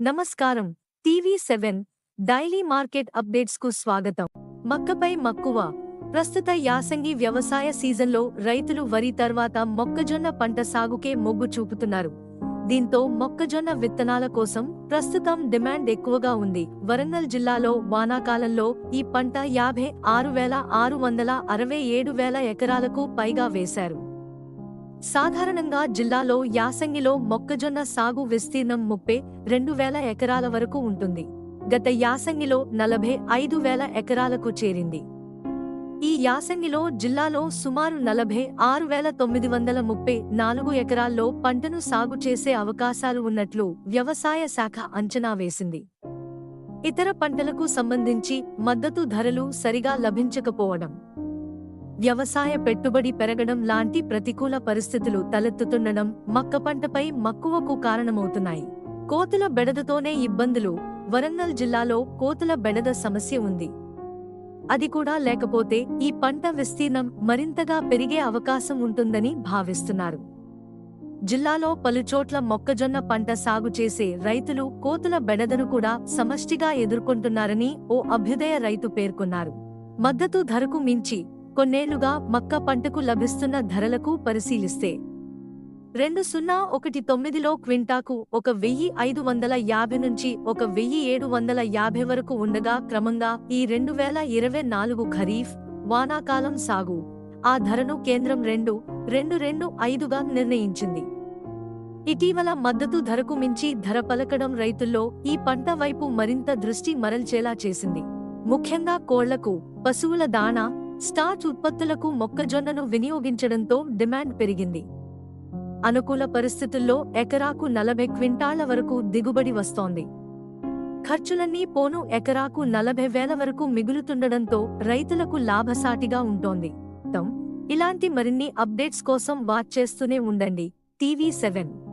నమస్కారం. TV seven daily market అప్డేట్స్కు స్వాగతం. మక్కపై మక్కువ. ప్రస్తుత యాసంగి వ్యవసాయ సీజన్లో రైతులు వరి తర్వాత మొక్కజొన్న పంట సాగుకే మొగ్గు చూపుతున్నారు. దీంతో మొక్కజొన్న విత్తనాల కోసం ప్రస్తుతం డిమాండ్ ఎక్కువగా ఉంది. వరంగల్ జిల్లాలో వానాకాలంలో ఈ పంట యాభై ఆరు వేల ఆరు వందల అరవై ఏడు వేల ఎకరాలకు పైగా వేశారు. సాధారణంగా జిల్లాలో యాసంగిలో మొక్కజొన్న సాగు విస్తీర్ణం ముప్పై రెండు వేల ఎకరాల వరకు ఉంటుంది. గత యాసంగిలో నలభై ఐదు వేల ఎకరాలకు చేరింది. ఈ యాసంగిలో జిల్లాలో సుమారు నలభై ఆరు వేల తొమ్మిది వందల ముప్పై నాలుగు ఎకరాల్లో పంటను సాగు చేసే అవకాశాలు ఉన్నట్లు వ్యవసాయ శాఖ అంచనా వేసింది. ఇతర పంటలకు సంబంధించి మద్దతు ధరలు సరిగా లభించకపోవడం వ్యవసాయ పెట్టుబడి పెరగడం లాంటి ప్రతికూల పరిస్థితులు తలెత్తుతుండడం మక్క పంటపై మక్కువకు కారణమవుతున్నాయి. కోతుల బెడదతోనే ఇబ్బందులు. వరంగల్ జిల్లాలో కోతుల బెడద సమస్య ఉంది. అది కూడా లేకపోతే ఈ పంట విస్తీర్ణం మరింతగా పెరిగే అవకాశం ఉంటుందని భావిస్తున్నారు. జిల్లాలో పలుచోట్ల మొక్కజొన్న పంట సాగు చేసే రైతులు కోతుల బెడదను కూడా సమష్టిగా ఎదుర్కొంటున్నారని ఓ అభ్యుదయ రైతు పేర్కొన్నారు. మద్దతు ధరకు మించి కొన్నేళ్ళుగా మక్క పంటకు లభిస్తున్న ధరలకు పరిశీలిస్తే రెండు సున్నా ఒకటి తొమ్మిదిలో క్వింటాకు ఒక వెయ్యి ఐదు వందల యాభై నుంచి ఒక వెయ్యి ఏడు వందల యాభై వరకు ఉండగా క్రమంగా ఈ రెండు వేల ఇరవై నాలుగు ఖరీఫ్ వానాకాలం సాగు. ఆ ధరను కేంద్రం రెండు రెండు రెండు ఐదుగా నిర్ణయించింది. ఇటీవల మద్దతు ధరకు మించి ధర పలకడం రైతుల్లో ఈ పంట వైపు మరింత దృష్టి మరల్చేలా చేసింది. ముఖ్యంగా కోళ్ళకు పశువుల దాణా స్టార్చ్ ఉత్పత్తులకు మొక్కజొన్నను వినియోగించడంతో డిమాండ్ పెరిగింది. అనుకూల పరిస్థితుల్లో ఎకరాకు నలభై క్వింటాళ్ళ వరకు దిగుబడి వస్తోంది. ఖర్చులన్నీ పోను ఎకరాకు నలభై వేల వరకు మిగులుతుండడంతో రైతులకు లాభసాటిగా ఉంటోంది. ఇలాంటి మరిన్ని అప్డేట్స్ కోసం వాచ్ చేస్తూనే ఉండండి. TV seven.